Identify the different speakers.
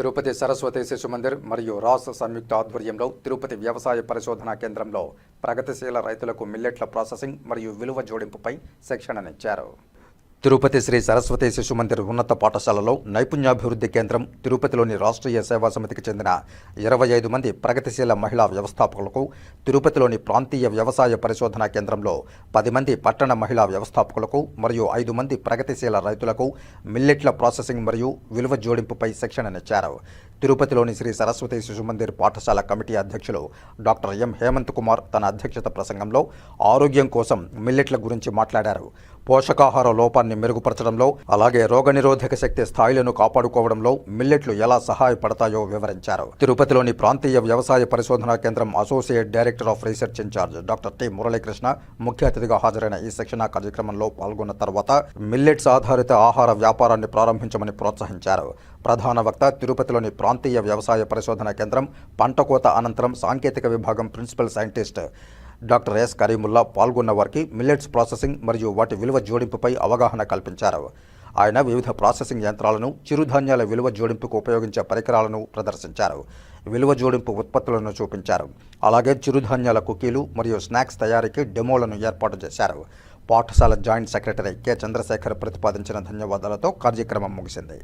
Speaker 1: తిరుపతి సరస్వతి శిశు మందిర్ మరియు రాస్ సంయుక్త ఆధ్వర్యంలో తిరుపతి వ్యవసాయ పరిశోధనా కేంద్రంలో ప్రగతిశీల రైతులకు మిల్లెట్ల ప్రాసెసింగ్ మరియు విలువ జోడింపుపై శిక్షణనిచ్చారు. తిరుపతి శ్రీ సరస్వతి శిశు మందిర్ ఉన్నత పాఠశాలలో నైపుణ్యాభివృద్ధి కేంద్రం తిరుపతిలోని రాష్ట్రీయ సేవా సమితికి చెందిన ఇరవై ఐదు మంది ప్రగతిశీల మహిళా వ్యవస్థాపకులకు తిరుపతిలోని ప్రాంతీయ వ్యవసాయ పరిశోధనా కేంద్రంలో పది మంది పట్టణ మహిళా వ్యవస్థాపకులకు మరియు ఐదు మంది ప్రగతిశీల రైతులకు మిల్లెట్ల ప్రాసెసింగ్ మరియు విలువ జోడింపుపై శిక్షణనిచ్చారు తిరుపతిలోని శ్రీ సరస్వతి శిశు మందిర్ పాఠశాల కమిటీ అధ్యక్షులు డాక్టర్ ఎం హేమంత్ కుమార్ తన అధ్యక్షత ప్రసంగంలో ఆరోగ్యం కోసం మిల్లెట్ల గురించి మాట్లాడారు. పోషకాహార లోపాన్ని మెరుగుపరచడంలో అలాగే రోగనిరోధక శక్తి స్థాయిలను కాపాడుకోవడంలో మిల్లెట్లు ఎలా సహాయపడతాయో వివరించారు. తిరుపతిలోని ప్రాంతీయ వ్యవసాయ పరిశోధనా కేంద్రం associate director of research in charge doctor T. Muralikrishna ముఖ్య అతిథిగా హాజరైన ఈ శిక్షణా కార్యక్రమంలో పాల్గొన్న తర్వాత మిల్లెట్స్ ఆధారిత ఆహార వ్యాపారాన్ని ప్రారంభించమని ప్రోత్సహించారు. ప్రధాన వక్త తిరుపతిలోని ప్రాంతీయ వ్యవసాయ పరిశోధనా కేంద్రం పంట కోత అనంతరం సాంకేతిక విభాగం principal scientist doctor S Karimulla పాల్గొన్న వారికి మిల్లెట్స్ ప్రాసెసింగ్ మరియు వాటి విలువ జోడింపుపై అవగాహన కల్పించారు. ఆయన వివిధ ప్రాసెసింగ్ యంత్రాలను చిరుధాన్యాల విలువ జోడింపుకు ఉపయోగించే పరికరాలను ప్రదర్శించారు. విలువ జోడింపు ఉత్పత్తులను చూపించారు. అలాగే చిరుధాన్యాల కుకీలు మరియు స్నాక్స్ తయారీకి డెమోలను ఏర్పాటు చేశారు. పాఠశాల జాయింట్ సెక్రటరీ కె. చంద్రశేఖర్ ప్రతిపాదించిన ధన్యవాదాలతో కార్యక్రమం ముగిసింది.